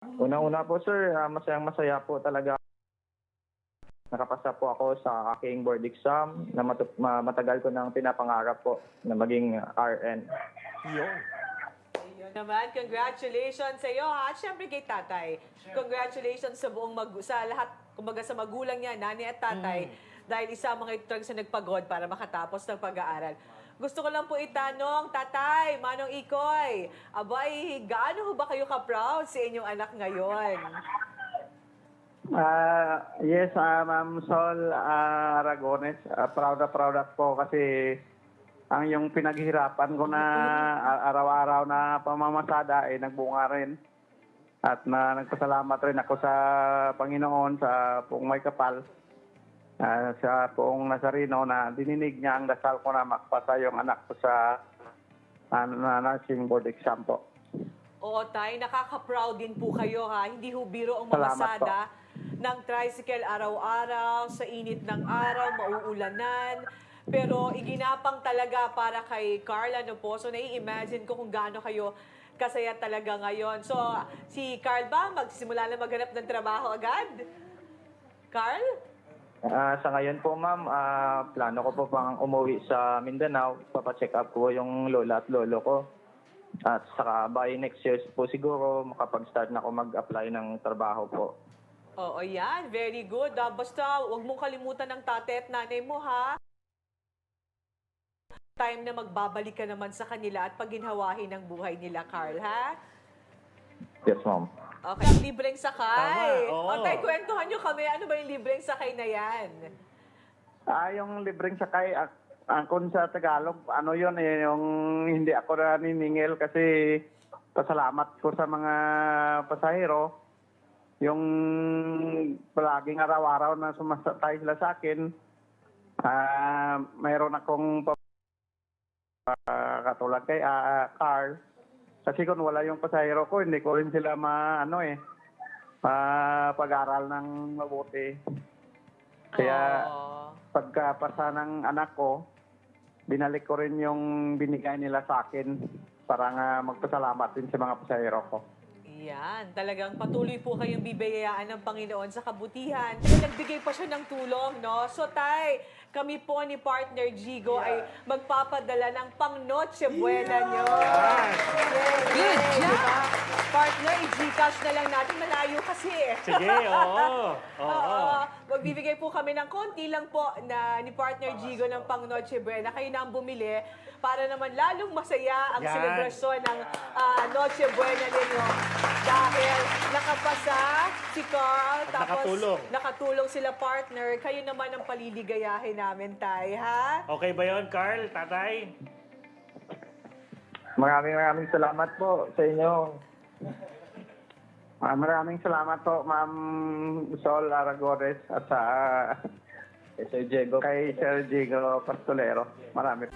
Una-una po sir, ah, masayang masaya po talaga. Nakapasa po ako sa aking board exam na matu- ma- matagal ko nang pinapangarap po na maging RN. Yun. Ayun naman, congratulations sa iyo ha. At syempre kay tatay. Congratulations sa buong mag sa lahat, kumbaga sa magulang niya, nanay at tatay. Dahil isa mga ito talaga sa nagpagod para makatapos ng pag-aaral. Gusto ko lang po itanong, tatay, Manong Ikoy, abay, gaano ba kayo ka-proud sa inyong anak ngayon? Ah, yes, ah, Ma'am Sol ah, Aragones. Ah, proud na proud ako kasi ang yung pinaghirapan ko na araw-araw na pamamasada ay nagbunga rin. At na nagpasalamat rin ako sa Panginoon sa buong may kapal. Ah, sa buong Nazareno na dininig niya ang dasal ko na makpasa yung anak ko sa ah, na nursing board exam po. Oo, tay, nakaka-proud din po kayo ha. Hindi ho biro ang Salamat mamasada ng tricycle araw-araw, sa init ng araw, mauulanan. Pero iginapang talaga para kay Carla no po. So nai-imagine ko kung gaano kayo kasaya talaga ngayon. So si Carl ba magsimula na maghanap ng trabaho agad? Carl? Ah, sa ngayon po ma'am, ah, plano ko po pang umuwi sa Mindanao. Papacheck up ko yung lola at lolo ko. At saka by next year po siguro makapag-start na ako mag-apply ng trabaho po. Oo, yan. Very good. Ah, basta huwag mong kalimutan ng tate at nanay mo, ha? Time na magbabalik ka naman sa kanila at paginhawahin ang buhay nila, Carl, ha? Yes ma'am. Okay. Ang libreng sakay. Tama, oo. O, tay, kwentuhan nyo kami. Ano ba yung libreng sakay na yan? Ah, yung libreng sakay, ak- angkon sa Tagalog, ano yun eh, yung hindi ako naniningil kasi pasalamat ko sa mga pasahero. Yung palaging araw-araw na sumasakay sila sa akin, ah, mayroon akong pa- ah, katulad kay ah, Carl. Kasi kung wala yung pasahero ko, hindi ko rin sila ma, ano eh, pag-aral ng mabuti. Kaya, Oo. pagkapasa ng anak ko, binalik ko rin yung binigay nila sa akin para nga magpasalamat din sa mga pasahero ko. Yan, talagang patuloy po kayong bibiyayaan ng Panginoon sa kabutihan. Nagbigay pa siya ng tulong, no? So, tay, kami po ni partner Gigo ay magpapadala ng pang Noche Buena nyo. Yes. Good job! Partner, i-Gcash na lang natin. Malayo kasi eh. Sige, oo. Oo. Oo. Magbibigay po kami ng konti lang po na ni partner Gigo ng pang Noche Buena. Kayo na ang bumili para naman lalong masaya ang Yan. selebrasyon ng ah, Noche Buena ninyo. Dahil nakapasa si Carl, At tapos nakatulong. nakatulong sila partner. Kayo naman ang paliligayahin namin, tay, ha? Okay ba yon Carl, tatay? Maraming maraming salamat po sa inyo. Ah, maraming salamat po, Ma'am Sol Aragores at sa Kay Sir Diego. kay Sir Jigo Pastolero. Marami.